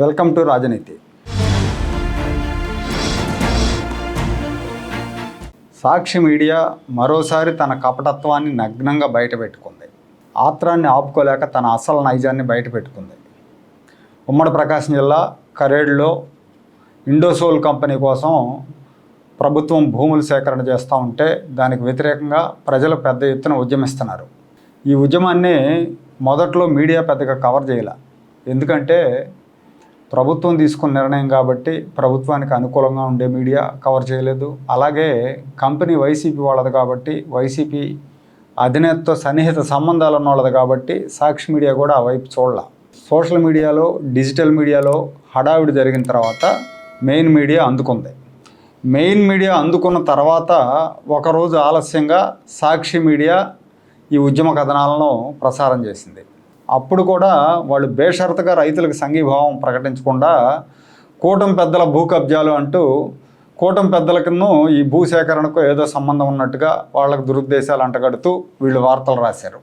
Welcome to రాజనీతి. సాక్షి media మరోసారి తన కపటత్వాన్ని నగ్నంగా బయటపెట్టుకుంది. ఆత్రాన్ని ఆపుకోలేక తన అసలు నైజాన్ని బయటపెట్టుకుంది. ఉమ్మడి ప్రకాశం జిల్లా కరేడ్లో ఇండోసోల్ కంపెనీ కోసం ప్రభుత్వం భూములు సేకరణ చేస్తూ ఉంటే దానికి వ్యతిరేకంగా ప్రజలు పెద్ద ఎత్తున ఉద్యమిస్తున్నారు. ఈ ఉద్యమాన్ని మొదట్లో మీడియా పెద్దగా కవర్ చేయాల. ఎందుకంటే ప్రభుత్వం తీసుకున్న నిర్ణయం కాబట్టి ప్రభుత్వానికి అనుకూలంగా ఉండే మీడియా కవర్ చేయలేదు. అలాగే కంపెనీ వైసీపీ వాళ్ళది కాబట్టి వైసీపీ అధినేతతో సన్నిహిత సంబంధాలు ఉన్న వాళ్ళది కాబట్టి సాక్షి మీడియా కూడా ఆ వైపు చూడాల. సోషల్ మీడియాలో డిజిటల్ మీడియాలో హడావిడి జరిగిన తర్వాత మెయిన్ మీడియా అందుకుంది. మెయిన్ మీడియా అందుకున్న తర్వాత ఒకరోజు ఆలస్యంగా సాక్షి మీడియా ఈ ఉద్యమ కథనాలను ప్రసారం చేసింది. అప్పుడు కూడా వాళ్ళు బేషరతుగా రైతులకు సంఘీభావం ప్రకటించకుండా కూటమి పెద్దల భూ కబ్జాలు అంటూ కూటమి పెద్దలకును ఈ భూ సేకరణకు ఏదో సంబంధం ఉన్నట్టుగా వాళ్ళకు దురుద్దేశాలు అంటగడుతూ వీళ్ళు వార్తలు రాశారు.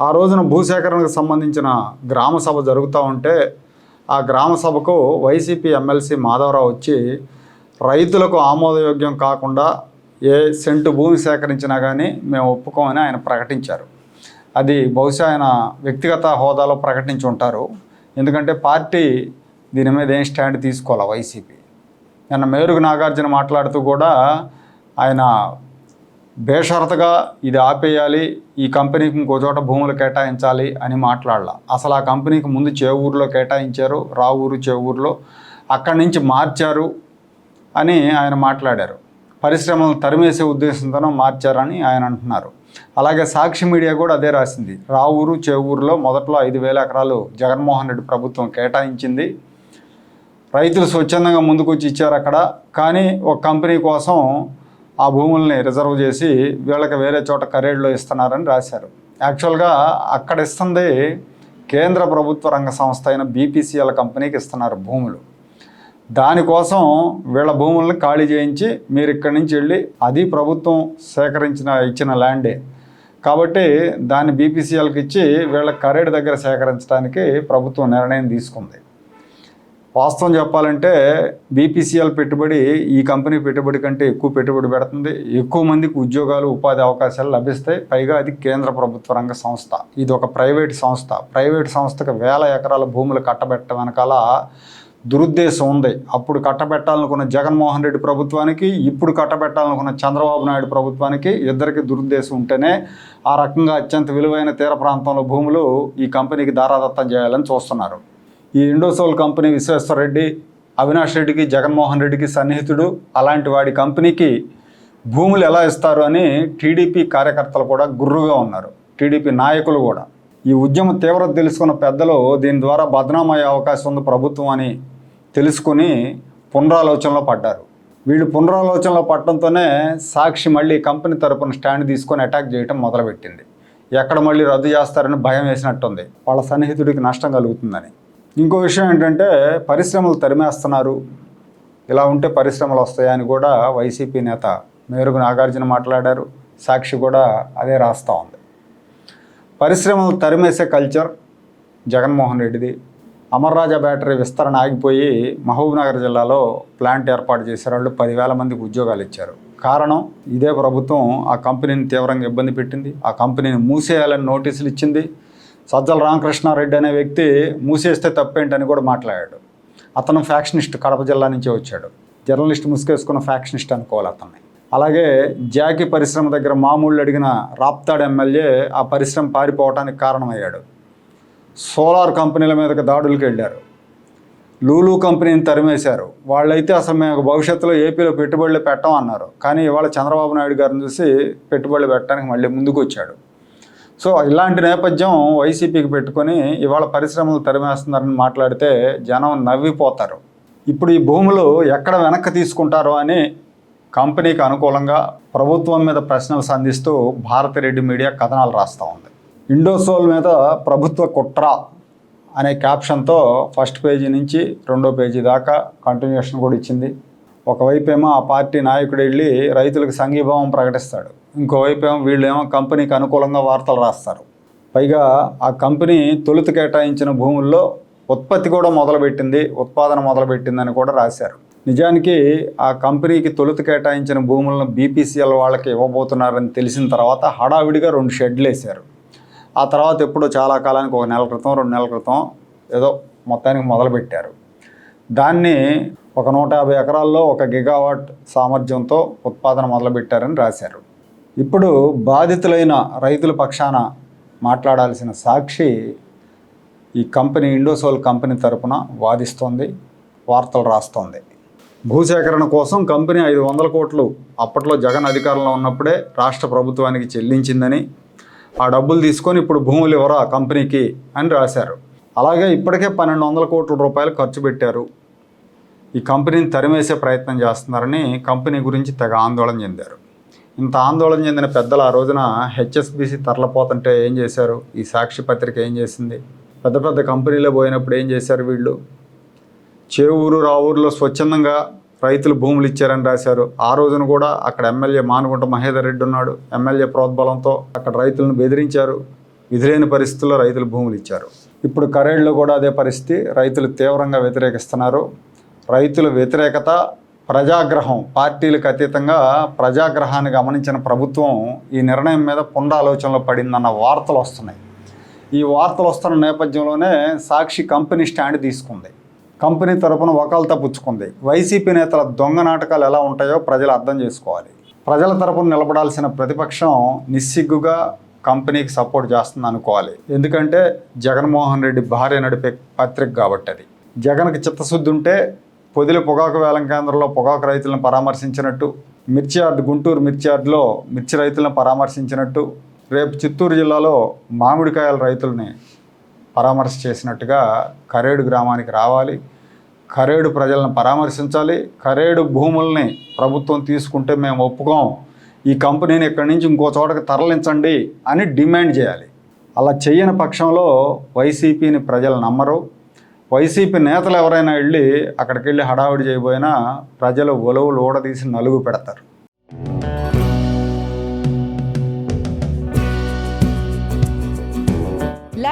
ఆ రోజున భూసేకరణకు సంబంధించిన గ్రామ సభ జరుగుతూ ఉంటే ఆ గ్రామ సభకు వైసీపీ ఎమ్మెల్సీ మాధవరావు వచ్చి రైతులకు ఆమోదయోగ్యం కాకుండా ఏ సెంటు భూమి సేకరించినా కానీ మేము ఒప్పుకోమని ఆయన ప్రకటించారు. అది బహుశా ఆయన వ్యక్తిగత హోదాలో ప్రకటించి ఉంటారు. ఎందుకంటే పార్టీ దీని మీద ఏం స్టాండ్ తీసుకోవాలి వైసీపీ? నిన్న మేరుగు నాగార్జున మాట్లాడుతూ కూడా ఆయన బేషరతగా ఇది ఆపేయాలి ఈ కంపెనీకి ఇంకో చోట భూములు కేటాయించాలి అని మాట్లాడాల. అసలు ఆ కంపెనీకి ముందు చేవూరులో కేటాయించారు రావూరు చేవూరులో అక్కడి నుంచి మార్చారు అని ఆయన మాట్లాడారు. పరిశ్రమలను తరిమేసే ఉద్దేశంతోనో మార్చారని ఆయన అంటున్నారు. అలాగే సాక్షి మీడియా కూడా అదే రాసింది. రావూరు చేవూరులో మొదట్లో ఐదు వేల ఎకరాలు జగన్మోహన్ రెడ్డి ప్రభుత్వం కేటాయించింది. రైతులు స్వచ్ఛందంగా ముందుకు వచ్చి ఇచ్చారు అక్కడ. కానీ ఒక కంపెనీ కోసం ఆ భూముల్ని రిజర్వ్ చేసి వీళ్ళకి వేరే చోట కరేడ్లో ఇస్తున్నారని రాశారు. యాక్చువల్గా అక్కడ ఇస్తుంది కేంద్ర ప్రభుత్వ రంగ సంస్థ అయిన బీపీసీఎల్ కంపెనీకి ఇస్తున్నారు భూములు. దానికోసం వీళ్ళ భూములను ఖాళీ చేయించి మీరు ఇక్కడి నుంచి వెళ్ళి అది ప్రభుత్వం సేకరించిన ఇచ్చిన ల్యాండే. కాబట్టి దాన్ని బీపీసీఎల్కి ఇచ్చి వీళ్ళ కరేడ్ దగ్గర సేకరించడానికి ప్రభుత్వం నిర్ణయం తీసుకుంది. వాస్తవం చెప్పాలంటే బీపీసీఎల్ పెట్టుబడి ఈ కంపెనీ పెట్టుబడి కంటే ఎక్కువ పెట్టుబడి పెడుతుంది. ఎక్కువ మందికి ఉద్యోగాలు ఉపాధి అవకాశాలు లభిస్తాయి. పైగా అది కేంద్ర ప్రభుత్వ రంగ సంస్థ. ఇది ఒక ప్రైవేట్ సంస్థ. ప్రైవేట్ సంస్థకు వేల ఎకరాల భూములు కట్టబెట్ట వెనకాల దురుద్దేశం ఉంది అప్పుడు కట్టబెట్టాలనుకున్న జగన్మోహన్ రెడ్డి ప్రభుత్వానికి ఇప్పుడు కట్టబెట్టాలనుకున్న చంద్రబాబు నాయుడు ప్రభుత్వానికి ఇద్దరికి దురుద్దేశం ఉంటేనే ఆ రకంగా అత్యంత విలువైన తీర ప్రాంతంలో భూములు ఈ కంపెనీకి దారాదత్తం చేయాలని చూస్తున్నారు. ఈ ఇండోసోల్ కంపెనీ విశ్వేశ్వరరెడ్డి అవినాష్ రెడ్డికి జగన్మోహన్ రెడ్డికి సన్నిహితుడు. అలాంటి వాడి కంపెనీకి భూములు ఎలా ఇస్తారు అని టీడీపీ కార్యకర్తలు కూడా గుర్రుగా ఉన్నారు. టీడీపీ నాయకులు కూడా. ఈ ఉద్యమ తీవ్రత తెలుసుకున్న పెద్దలు దీని ద్వారా బదనామయ్యే అవకాశం ఉంది ప్రభుత్వం అని తెలుసుకుని పునరాలోచనలో పడ్డారు. వీళ్ళు పునరాలోచనలో పడటంతోనే సాక్షి మళ్ళీ కంపెనీ తరపున స్టాండ్ తీసుకొని అటాక్ చేయటం మొదలుపెట్టింది. ఎక్కడ మళ్ళీ రద్దు చేస్తారని భయం వేసినట్టుంది. వాళ్ళ సన్నిహితుడికి నష్టం కలుగుతుందని. ఇంకో విషయం ఏంటంటే పరిశ్రమలు తరిమేస్తున్నారు. ఇలా ఉంటే పరిశ్రమలు వస్తాయని కూడా వైసీపీ నేత మేరుగు నాగార్జున మాట్లాడారు. సాక్షి కూడా అదే రాస్తూ ఉంది. పరిశ్రమలు తరిమేసే కల్చర్ జగన్మోహన్ రెడ్డిది. అమర్రాజా బ్యాటరీ విస్తరణ ఆగిపోయి మహబూబ్నగర్ జిల్లాలో ప్లాంట్ ఏర్పాటు చేశారు. వాళ్ళు పదివేల మందికి ఉద్యోగాలు ఇచ్చారు. కారణం ఇదే ప్రభుత్వం ఆ కంపెనీని తీవ్రంగా ఇబ్బంది పెట్టింది. ఆ కంపెనీని మూసేయాలని నోటీసులు ఇచ్చింది. సజ్జల రామకృష్ణారెడ్డి అనే వ్యక్తి మూసేస్తే తప్పేంటని కూడా మాట్లాడాడు. అతను ఫ్యాక్షనిస్ట్ కడప జిల్లా నుంచే వచ్చాడు. జర్నలిస్ట్ ముసుకేసుకున్న ఫ్యాక్షనిస్ట్ అనుకోవాలి అతన్ని. అలాగే జాకీ పరిశ్రమ దగ్గర మామూళ్ళు అడిగిన రాప్తాడ్ ఎమ్మెల్యే ఆ పరిశ్రమ పారిపోవడానికి కారణమయ్యాడు. సోలార్ కంపెనీల మీదకి దాడులకు వెళ్ళారు. లూలు కంపెనీని తరిమేశారు. వాళ్ళైతే అసలు మేము భవిష్యత్తులో ఏపీలో పెట్టుబడులు పెట్టమన్నారు కానీ ఇవాళ చంద్రబాబు నాయుడు గారిని చూసి పెట్టుబడులు పెట్టడానికి మళ్ళీ ముందుకు వచ్చాడు. సో ఇలాంటి నేపథ్యం వైసీపీకి పెట్టుకొని ఇవాళ పరిశ్రమలు తరిమేస్తున్నారని మాట్లాడితే జనం నవ్విపోతారు. ఇప్పుడు ఈ భూములు ఎక్కడ వెనక్కి తీసుకుంటారో అని కంపెనీకి అనుకూలంగా ప్రభుత్వం మీద ప్రశ్నలు సంధిస్తూ భారతిరెడ్డి మీడియా కథనాలు రాస్తూ ఉంది. ఇండోసోల్ మీద ప్రభుత్వ కుట్ర అనే క్యాప్షన్తో ఫస్ట్ పేజీ నుంచి రెండో పేజీ దాకా కంటిన్యూషన్ కూడా ఇచ్చింది. ఒకవైపు ఏమో ఆ పార్టీ నాయకుడు వెళ్ళి రైతులకు సంఘీభావం ప్రకటిస్తాడు. ఇంకోవైపు ఏమో వీళ్ళేమో కంపెనీకి అనుకూలంగా వార్తలు రాస్తారు. పైగా ఆ కంపెనీ తొలుత కేటాయించిన భూముల్లో ఉత్పత్తి కూడా మొదలుపెట్టింది ఉత్పాదన మొదలుపెట్టిందని కూడా రాశారు. నిజానికి ఆ కంపెనీకి తొలుత కేటాయించిన భూములను బీపీసీఎల్ వాళ్ళకి ఇవ్వబోతున్నారని తెలిసిన తర్వాత హడావిడిగా రెండు షెడ్లు వేశారు ఆ తర్వాత ఎప్పుడో చాలా కాలానికి ఒక నెల క్రితం రెండు నెలల క్రితం ఏదో మొత్తానికి మొదలుపెట్టారు. దాన్ని ఒక నూట యాభై ఎకరాల్లో ఒక గిగావాట్ సామర్థ్యంతో ఉత్పాదన మొదలుపెట్టారని రాశారు. ఇప్పుడు బాధితులైన రైతుల పక్షాన మాట్లాడాల్సిన సాక్షి ఈ కంపెనీ ఇండోసోల్ కంపెనీ తరపున వాదిస్తోంది వార్తలు రాస్తోంది. భూసేకరణ కోసం కంపెనీ ఐదు వందల కోట్లు అప్పట్లో జగన్ అధికారంలో ఉన్నప్పుడే రాష్ట్ర ప్రభుత్వానికి చెల్లించిందని ఆ డబ్బులు తీసుకొని ఇప్పుడు భూములు ఇవ్వరా కంపెనీకి అని రాశారు. అలాగే ఇప్పటికే పన్నెండు వందల కోట్ల రూపాయలు ఖర్చు పెట్టారు. ఈ కంపెనీని తరిమేసే ప్రయత్నం చేస్తున్నారని కంపెనీ గురించి తెగ ఆందోళన చెందారు. ఇంత ఆందోళన చెందిన పెద్దలు ఆ రోజున హెచ్ఎస్బిసి తరలిపోతుంటే ఏం చేశారు? ఈ సాక్షి పత్రిక ఏం చేసింది? పెద్ద పెద్ద కంపెనీలో పోయినప్పుడు ఏం చేశారు వీళ్ళు? చేవూరు రావూరులో స్వచ్ఛందంగా రైతులు భూములు ఇచ్చారని రాశారు. ఆ రోజున కూడా అక్కడ ఎమ్మెల్యే మానుగుంట మహేదర్ రెడ్డి ఉన్నాడు. ఎమ్మెల్యే ప్రోద్బలంతో అక్కడ రైతులను బెదిరించారు. విధులేని పరిస్థితుల్లో రైతులు భూములు ఇచ్చారు. ఇప్పుడు కరేడ్లో కూడా అదే పరిస్థితి. రైతులు తీవ్రంగా వ్యతిరేకిస్తున్నారు. రైతుల వ్యతిరేకత ప్రజాగ్రహం. పార్టీలకు అతీతంగా ప్రజాగ్రహాన్ని గమనించిన ప్రభుత్వం ఈ నిర్ణయం మీద పుండాలోచనలో పడిందన్న వార్తలు వస్తున్నాయి. ఈ వార్తలు వస్తున్న నేపథ్యంలోనే సాక్షి కంపెనీ స్టాండ్ తీసుకుంది. కంపెనీ తరపున ఒకళ్ళతో పుచ్చుకుంది. వైసీపీ నేతల దొంగ నాటకాలు ఎలా ఉంటాయో ప్రజలు అర్థం చేసుకోవాలి. ప్రజల తరపున నిలబడాల్సిన ప్రతిపక్షం నిస్సిగ్గుగా కంపెనీకి సపోర్ట్ చేస్తుంది అనుకోవాలి. ఎందుకంటే జగన్మోహన్ రెడ్డి భార్య నడిపే పత్రిక కాబట్టి అది జగన్కి చిత్తశుద్ధి ఉంటే పొదిలి పొగాకు వేలం కేంద్రంలో పొగాకు రైతులను పరామర్శించినట్టు మిర్చి యార్డ్ గుంటూరు మిర్చి యార్డ్లో మిర్చి రైతులను పరామర్శించినట్టు రేపు చిత్తూరు జిల్లాలో మామిడికాయల రైతుల్ని పరామర్శ చేసినట్టుగా కరేడు గ్రామానికి రావాలి. కరేడు ప్రజలను పరామర్శించాలి. కరేడు భూముల్ని ప్రభుత్వం తీసుకుంటే మేము ఒప్పుకోం. ఈ కంపెనీని ఇక్కడి నుంచి ఇంకో చోటకి తరలించండి అని డిమాండ్ చేయాలి. అలా చేయని పక్షంలో వైసీపీని ప్రజలు నమ్మరు. వైసీపీ నేతలు ఎవరైనా వెళ్ళి అక్కడికి వెళ్ళి హడావిడి చేయబోయినా ప్రజలు ఒలవులు ఊడదీసి నలుగు పెడతారు.